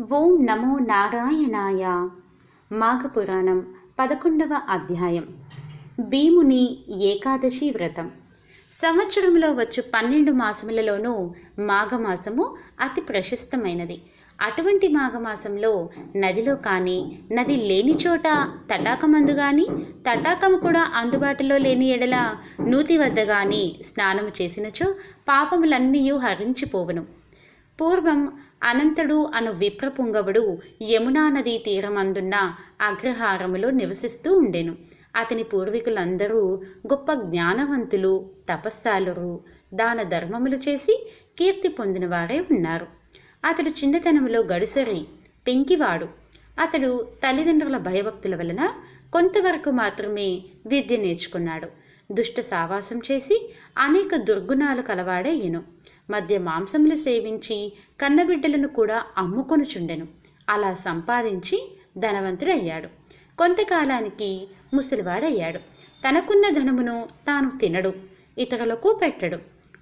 ఓం నమో నారాయణాయ. మాఘపురాణం పదకొండవ అధ్యాయం. భీముని ఏకాదశి వ్రతం. సంవత్సరంలో వచ్చు పన్నెండు మాసములలోనూ మాఘమాసము అతి ప్రశస్తమైనది. అటువంటి మాఘమాసంలో నదిలో కానీ నది లేని చోట తటాకమందు కానీ తటాకము కూడా అందుబాటులో లేని ఎడల నూతి వద్ద కానీ స్నానము చేసినచో పాపములన్నీ హరించిపోవును. పూర్వం అనంతుడు అను విప్రపుంగవుడు యమునా నదీ తీరమందున్న అగ్రహారములో నివసిస్తూ ఉండెను. అతని పూర్వీకులందరూ గొప్ప జ్ఞానవంతులు తపస్సాలురు. దాన ధర్మములు చేసి కీర్తి పొందిన వారే ఉన్నారు. అతడు చిన్నతనంలో గడుసరి పెంకివాడు. అతడు తల్లిదండ్రుల భయభక్తుల వలన కొంతవరకు మాత్రమే విద్య నేర్చుకున్నాడు. దుష్ట సావాసం చేసి అనేక దుర్గుణాలు కలవాడయ్యెను. మధ్య మాంసములు సేవించి కన్నబిడ్డలను కూడా అమ్ముకొనుచుండెను. అలా సంపాదించి ధనవంతుడయ్యాడు. కొంతకాలానికి ముసలివాడయ్యాడు. తనకున్న ధనమును తాను తినడు ఇతరులకు పెట్టడు.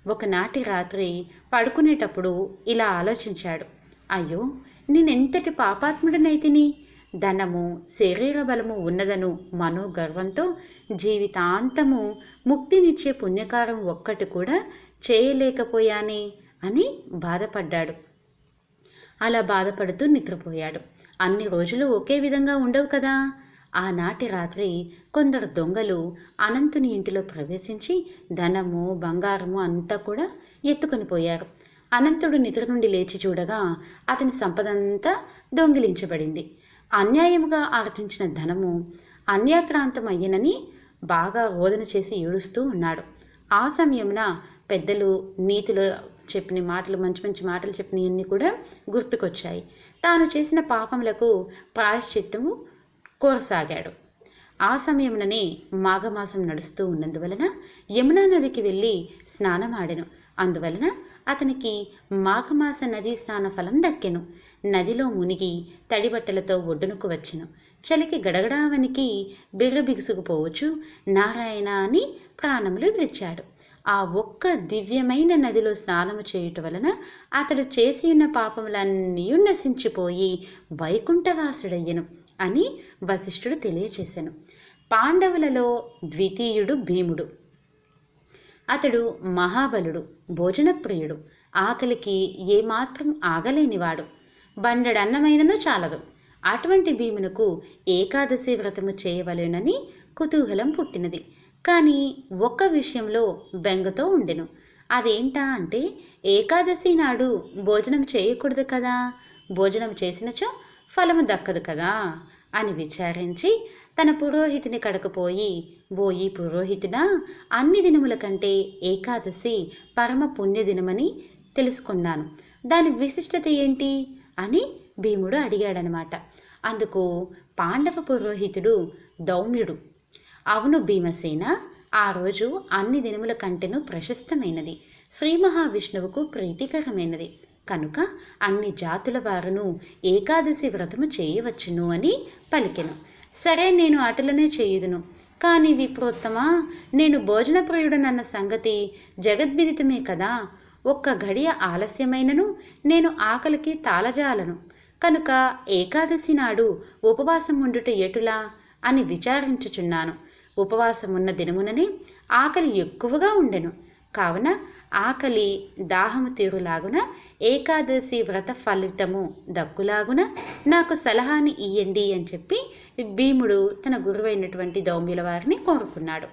ఒకనాటి రాత్రి పడుకునేటప్పుడు ఇలా ఆలోచించాడు. అయ్యో నేనెంతటి పాపాత్ముడనైతిని ధనము శరీర బలము ఉన్నదను మనోగర్వంతో జీవితాంతము ముక్తినిచ్చే పుణ్యకారం ఒక్కటి కూడా చేయలేకపోయానే అని బాధపడ్డాడు. అలా బాధపడుతూ నిద్రపోయాడు. అన్ని రోజులు ఒకే విధంగా ఉండవు కదా. ఆనాటి రాత్రి కొందరు దొంగలు అనంతుని ఇంటిలో ప్రవేశించి ధనము బంగారము అంతా కూడా ఎత్తుకొని పోయారు. అనంతుడు నిద్ర నుండి లేచి చూడగా అతని సంపదంతా దొంగిలించబడింది. అన్యాయముగా ఆర్జించిన ధనము అన్యాక్రాంతం అయ్యనని బాగా రోదన చేసి ఏడుస్తూ ఉన్నాడు. ఆ సమయమున పెద్దలు నీతిలో చెప్పిన మాటలు మంచి మంచి మాటలు చెప్పినవన్నీ కూడా గుర్తుకొచ్చాయి. తాను చేసిన పాపములకు ప్రాయశ్చిత్తము కోరసాగాడు. ఆ సమయంలోనే మాఘమాసం నడుస్తూ ఉన్నందువలన యమునా నదికి వెళ్ళి స్నానమాడెను. అందువలన అతనికి మాఘమాస నదీ స్నాన ఫలం దక్కెను. నదిలో మునిగి తడిబట్టలతో ఒడ్డునకు వచ్చెను. చలికి గడగడావనికి బిర్ర బిగుసుకుపోవచ్చు. నారాయణ అని ప్రాణములు విడిచాడు. ఆ ఒక్క దివ్యమైన నదిలో స్నానము చేయుట వలన అతడు చేసి ఉన్న పాపములన్నీ నశించిపోయి వైకుంఠవాసుడయ్యను అని వశిష్ఠుడు తెలియచేశాను పాండవులలో ద్వితీయుడు భీముడు. అతడు మహాబలుడు భోజనప్రియుడు. ఆకలికి ఏమాత్రం ఆగలేనివాడు. బండడన్నమైనను చాలదు. అటువంటి భీమునకు ఏకాదశి వ్రతము చేయవలెనని కుతూహలం పుట్టినది. కానీ ఒక్క విషయంలో బెంగతో ఉండెను. అదేంటా అంటే ఏకాదశి నాడు భోజనం చేయకూడదు కదా భోజనం చేసినచో ఫలము దక్కదు కదా అని విచారించి తన పురోహితుని కడకపోయి ఓ ఈ పురోహితుడా అన్ని దినముల కంటే ఏకాదశి పరమ పుణ్యదినమని తెలుసుకున్నాను. దాని విశిష్టత ఏంటి? అని భీముడు అడిగాడనమాట. అందుకు పాండవ పురోహితుడు దౌమ్యుడు అవును భీమసేన ఆ రోజు అన్ని దినముల కంటేను ప్రశస్తమైనది. శ్రీ మహావిష్ణువుకు ప్రీతికరమైనది. కనుక అన్ని జాతుల వారును ఏకాదశి వ్రతము చేయవచ్చును అని పలికెను. సరే నేను అటులనే చేయుదును. కానీ విప్రోత్తమా నేను భోజనప్రియుడనన్న సంగతి జగద్విదితమే కదా. ఒక్క గడియ ఆలస్యమైనను నేను ఆకలికి తాళజాలను. కనుక ఏకాదశి నాడు ఉపవాసం ఉండుట ఎటులా అని విచారించుచున్నాను. ఉపవాసం ఉన్న దినముననే ఆకలి ఎక్కువగా ఉండెను. కావున ఆకలి దాహము తీరులాగున ఏకాదశి వ్రత ఫలితము దక్కులాగున నాకు సలహాని ఇయ్యండి అని చెప్పి భీముడు తన గురువైనటువంటి దౌమ్యుల వారిని కోరుకున్నాడు.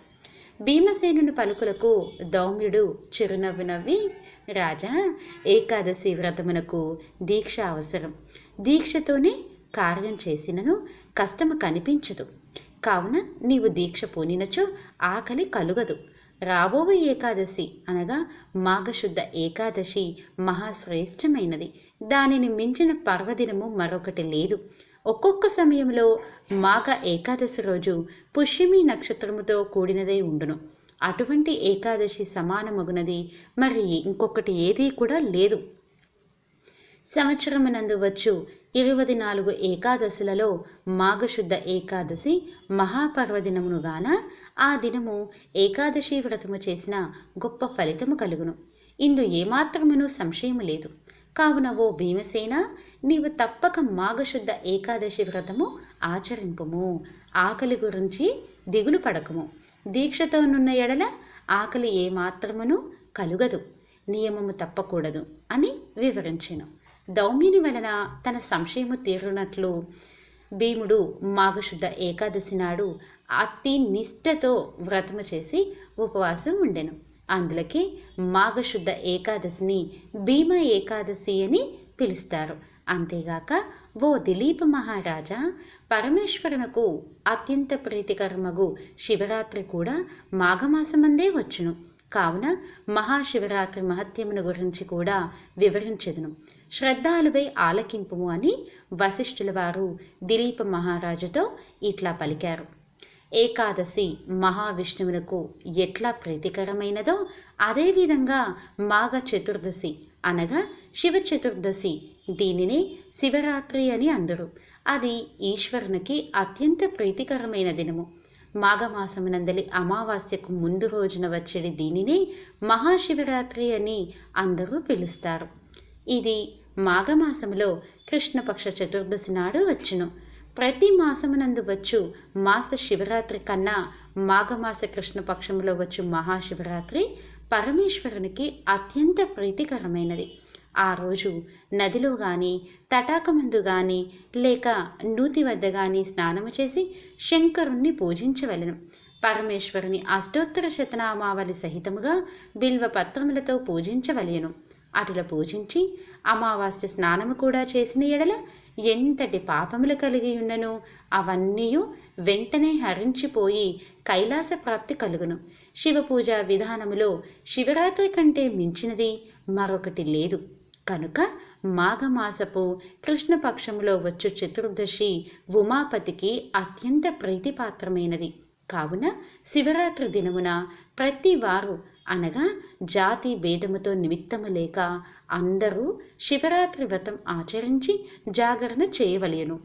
భీమసేనుని పలుకులకు దౌమ్యుడు చిరునవ్వు నవ్వి రాజా ఏకాదశి వ్రతమునకు దీక్ష అవసరం. దీక్షతోనే కార్యం చేసినను కష్టము కనిపించదు. కావున నీవు దీక్ష పూనినచో ఆకలి కలుగదు. రాబోవు ఏకాదశి అనగా మాఘశుద్ధ ఏకాదశి మహాశ్రేష్టమైనది. దానిని మించిన పర్వదినము మరొకటి లేదు. ఒక్కొక్క సమయంలో మాఘ ఏకాదశి రోజు పుష్యమి నక్షత్రముతో కూడినదై ఉండును. అటువంటి ఏకాదశి సమానమగునది మరి ఇంకొకటి ఏదీ కూడా లేదు. సంవత్సరమునందు వచ్చు ఇరవై నాలుగు ఏకాదశులలో మాఘశుద్ధ ఏకాదశి మహాపర్వదినమునుగాన ఆ దినము ఏకాదశి వ్రతము చేసిన గొప్ప ఫలితము కలుగును. ఇందు ఏమాత్రమును సంశయము లేదు. కావున ఓ భీమసేన నీవు తప్పక మాఘశుద్ధ ఏకాదశి వ్రతము ఆచరింపుము. ఆకలి గురించి దిగులు పడకము. దీక్షతో నున్న ఎడల ఆకలి ఏమాత్రమును కలుగదు. నియమము తప్పకూడదు అని వివరించెను. దౌమ్యుని వలన తన సంశయము తీరునట్లు భీముడు మాఘశుద్ధ ఏకాదశి నాడు అతి నిష్ఠతో వ్రతము చేసి ఉపవాసం ఉండెను. అందులకే మాఘశుద్ధ ఏకాదశిని భీమ ఏకాదశి అని పిలుస్తారు. అంతేగాక ఓ దిలీప మహారాజా పరమేశ్వరునకు అత్యంత ప్రీతికరమగు శివరాత్రి కూడా మాఘమాసమందే వచ్చును. కావున మహాశివరాత్రి మహత్యమును గురించి కూడా వివరించెదను. శ్రద్ధాలువై ఆలకింపుము అని వశిష్ఠుల వారు దిలీప మహారాజుతో ఇట్లా పలికారు. ఏకాదశి మహావిష్ణువునకు ఎట్లా ప్రీతికరమైనదో అదేవిధంగా మాఘ చతుర్దశి అనగా శివ చతుర్దశి దీనినే శివరాత్రి అని అందరు. అది ఈశ్వరునికి అత్యంత ప్రీతికరమైన దినము. మాఘమాసమునందలి అమావాస్యకు ముందు రోజున వచ్చేది దీనినే మహాశివరాత్రి అని అందరూ పిలుస్తారు. ఇది మాఘమాసములో కృష్ణపక్ష చతుర్దశి నాడు వచ్చును. ప్రతి మాసమునందు వచ్చు మాస శివరాత్రి కన్నా మాఘమాస కృష్ణపక్షంలో వచ్చు మహాశివరాత్రి పరమేశ్వరునికి అత్యంత ప్రీతికరమైనది. ఆ రోజు నదిలో కానీ తటాకమందు కానీ లేక నూతి వద్ద కానీ స్నానము చేసి శంకరుణ్ణి పూజించవలెను. పరమేశ్వరుని అష్టోత్తర శతనామావళి సహితముగా బిల్వ పత్రములతో పూజించవలెను. అటుల పూజించి అమావాస్య స్నానము కూడా చేసిన ఎడల ఎంతటి పాపములు కలిగి ఉన్నను అవన్నీ వెంటనే హరించిపోయి కైలాస ప్రాప్తి కలుగును. శివ పూజ విధానములో శివరాత్రి కంటే మించినది మరొకటి లేదు. కనుక మాఘమాసపు కృష్ణపక్షంలో వచ్చు చతుర్దశి ఉమాపతికి అత్యంత ప్రీతిపాత్రమైనది. కావున శివరాత్రి దినమున ప్రతి వారు అనగా జాతి భేదముతో నిమిత్తము లేక అందరూ శివరాత్రి వ్రతం ఆచరించి జాగరణ చేయవలేను.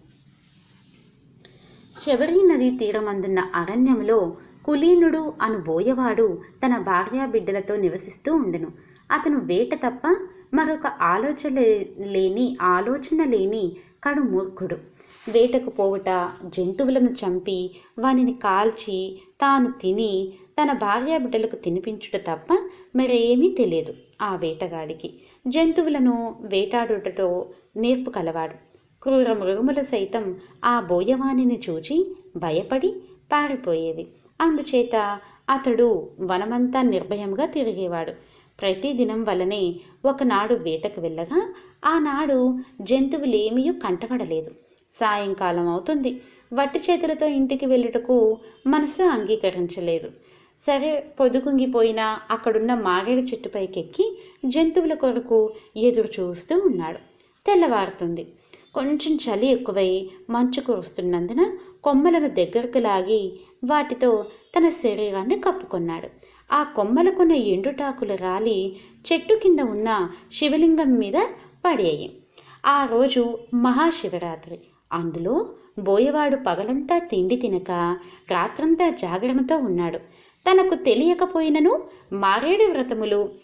శబరి నదీ తీరమందున్న అరణ్యంలో కులీనుడు అను బోయవాడు తన భార్యా బిడ్డలతో నివసిస్తూ ఉండెను. అతను వేట తప్ప మరొక ఆలోచన లేని ఆలోచన లేని కడు మూర్ఖుడు. వేటకు పోవుట జంతువులను చంపి వానిని కాల్చి తాను తిని తన భార్య బిడ్డలకు తినిపించుట తప్ప మరేమీ తెలియదు ఆ వేటగాడికి. జంతువులను వేటాడుటతో నేర్పు కలవాడు. క్రూర మృగముల సైతం ఆ బోయవాణిని చూచి భయపడి పారిపోయేవి అందుచేత అతడు వనమంతా నిర్భయంగా తిరిగేవాడు. ప్రతిదినం వలనే ఒకనాడు వేటకు వెళ్ళగా ఆనాడు జంతువులేమీ కంటపడలేదు. సాయంకాలం అవుతుంది. వట్టి చేతులతో ఇంటికి వెళ్ళుటకు మనసు అంగీకరించలేదు. సరే పొదుకుంగిపోయినా అక్కడున్న మారేడు చెట్టుపైకెక్కి జంతువుల కొరకు ఎదురు చూస్తూ ఉన్నాడు. తెల్లవారుతుంది. కొంచెం చలి ఎక్కువై మంచు కురుస్తున్నందున కొమ్మలను దగ్గరకు లాగి వాటితో తన శరీరాన్ని కప్పుకున్నాడు. ఆ కొమ్మలకున్న ఎండుటాకులు రాలి చెట్టు కింద ఉన్న శివలింగం మీద పడేయి. ఆ రోజు మహాశివరాత్రి. అందులో బోయవాడు పగలంతా తిండి తినక రాత్రంతా జాగరణతో ఉన్నాడు. తనకు తెలియకపోయినను మారేడు వ్రతములు.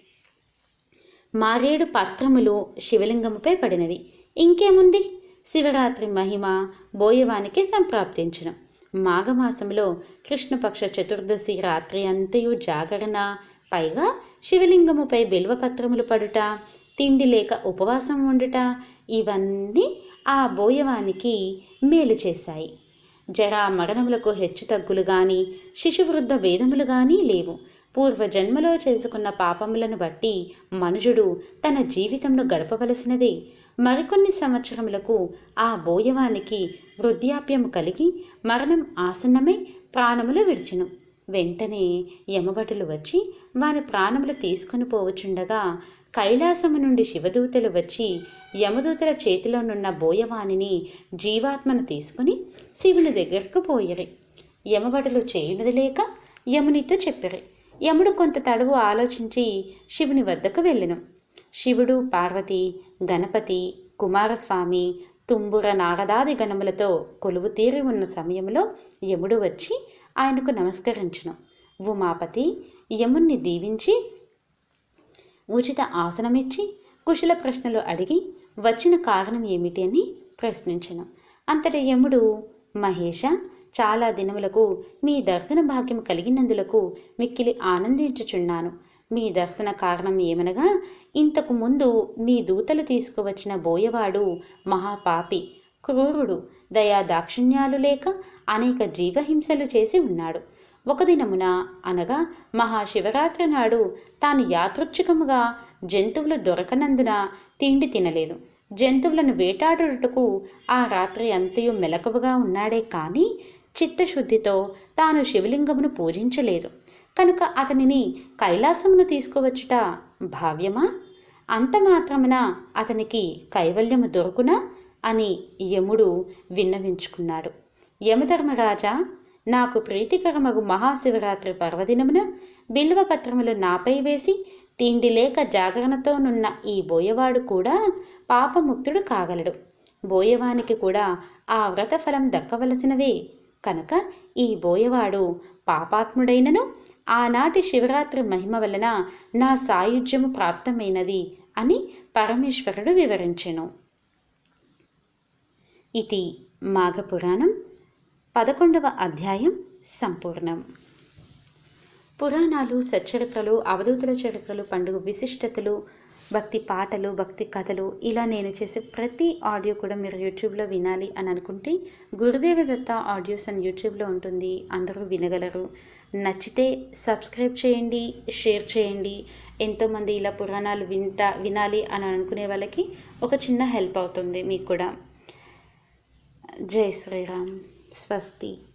మారేడు పత్రములు శివలింగముపై పడినవి. ఇంకేముంది? శివరాత్రి మహిమ బోయవానికి సంప్రాప్తించడం మాఘమాసంలో కృష్ణపక్ష చతుర్దశి రాత్రి అంతయు జాగరణ. పైగా శివలింగముపై బిల్వపత్రములు పడుట తిండి లేక ఉపవాసం ఉండుట ఇవన్నీ ఆ బోయవానికి మేలు చేశాయి. జరా మరణములకు హెచ్చు తగ్గులు గాని శిశువృద్ధ భేదములు గాని లేవు. పూర్వజన్మలో చేసుకున్న పాపములను బట్టి మనుషుడు తన జీవితంను గడపవలసినదే. మరికొన్ని సంవత్సరములకు ఆ బోయవానికి వృద్ధాప్యము కలిగి మరణం ఆసన్నమై ప్రాణములు విడిచెను. వెంటనే యమభటులు వచ్చి వారి ప్రాణములు తీసుకొని పోవచుండగా కైలాసము నుండి శివదూతలు వచ్చి యమదూతల చేతిలోనున్న బోయవాణిని జీవాత్మను తీసుకుని శివుని దగ్గరకు పోయిరి. యమబడులు చేయనిది లేక యమునితో చెప్పిరి. యముడు కొంత తడువు ఆలోచించి శివుని వద్దకు వెళ్ళెను. శివుడు పార్వతి గణపతి కుమారస్వామి తుంబుర నారదాది గణములతో కొలువు తీరి ఉన్న సమయంలో యముడు వచ్చి ఆయనకు నమస్కరించను. ఉమాపతి యముణ్ణి దీవించి ఉచిత ఆసనమిచ్చి కుశల ప్రశ్నలు అడిగి వచ్చిన కారణం ఏమిటి అని ప్రశ్నించను. అంతటి యముడు మహేష చాలా దినములకు మీ దర్శన భాగ్యం కలిగినందులకు మిక్కిలి ఆనందించుచున్నాను. మీ దర్శన కారణం ఏమనగా ఇంతకు ముందు మీ దూతలు తీసుకువచ్చిన బోయవాడు మహాపాపి క్రూరుడు దయా దాక్షిణ్యాలు లేక అనేక జీవహింసలు చేసి ఉన్నాడు. ఒక దినమున అనగా మహాశివరాత్రి నాడు తాను యాదృచ్ఛికముగా జంతువులు దొరకనందున తిండి తినలేదు. జంతువులను వేటాడుటకు ఆ రాత్రి అంతయు మెలకువగా ఉన్నాడే కానీ చిత్తశుద్ధితో తాను శివలింగమును పూజించలేదు. కనుక అతనిని కైలాసమును తీసుకువచ్చుట భావ్యమా? అంత మాత్రమున అతనికి కైవల్యము దొరుకునా? అని యముడు విన్నవించుకున్నాడు. యమధర్మరాజా నాకు ప్రీతికరమగు మహాశివరాత్రి పర్వదినమున బిల్వపత్రములు నాపై వేసి తిండి లేక జాగరణతోనున్న ఈ బోయవాడు కూడా పాపముక్తుడు కాగలడు. బోయవానికి కూడా ఆ వ్రతఫలం దక్కవలసినవే. కనుక ఈ బోయవాడు పాపాత్ముడైనను ఆనాటి శివరాత్రి మహిమ వలన నా సాయుధ్యము ప్రాప్తమైనది అని పరమేశ్వరుడు వివరించెను. ఇది మాఘపురాణం. పదకొండవ అధ్యాయం సంపూర్ణం. పురాణాలు సచ్చరిత్రలు అవధూతుల చరిత్రలు పండుగ విశిష్టతలు భక్తి పాటలు భక్తి కథలు ఇలా నేను చేసే ప్రతి ఆడియో కూడా మీరు యూట్యూబ్లో వినాలి అని అనుకుంటే గురుదేవ దత్త ఆడియోస్ అని యూట్యూబ్లో ఉంటుంది. అందరూ వినగలరు. నచ్చితే సబ్స్క్రైబ్ చేయండి షేర్ చేయండి. ఎంతోమంది ఇలా పురాణాలు వింటా వినాలి అని అనుకునే వాళ్ళకి ఒక చిన్న హెల్ప్ అవుతుంది మీకు కూడా. జై శ్రీరామ్. સ્વસ્તી.